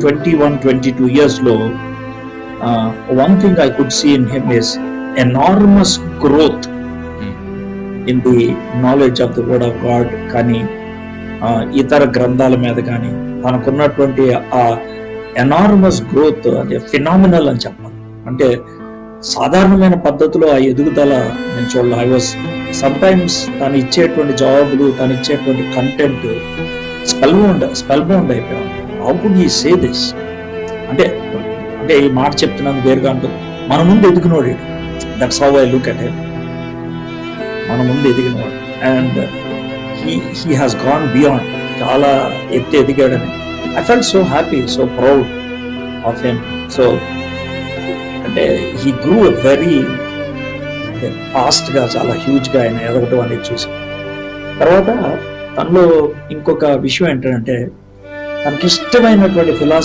Twenty one twenty two ఇయర్స్లో one thing I could see in him is enormous growth in the knowledge of the word of God కానీ ఆ, ఇతర గ్రంథాల మీద కానీ తనకున్నటువంటి ఆ ఎనార్మస్ గ్రోత్ అది ఫినామినల్ అని చెప్పాలి. అంటే సాధారణమైన పద్ధతిలో ఆ ఎదుగుదల నేను చూడాలి. ఐ వాస్ సమ్టైమ్స్ తను ఇచ్చేటువంటి జవాబులు తను ఇచ్చేటువంటి content spellbound spellbound అయిపోయాం how could he say this అంటే అంటే ఈ మాట చెప్తున్నాను వేరుగా అంటూ మన ముందు ఎదిగినోడు that's how I look at him మన ముందు ఎదిగినవాడు and he he has gone beyond చాలా ఎత్తి ఎదిగాడని. I fell so happy so proud of him so అంటే హీ గ్రూ వెరీ ఫాస్ట్గా చాలా హ్యూజ్గా ఆయన ఎదగటం అనేది చూసాం. తర్వాత తనలో ఇంకొక విషయం ఏంటంటే తనకి ఇష్టమైనటువంటి ఫిలాసఫీ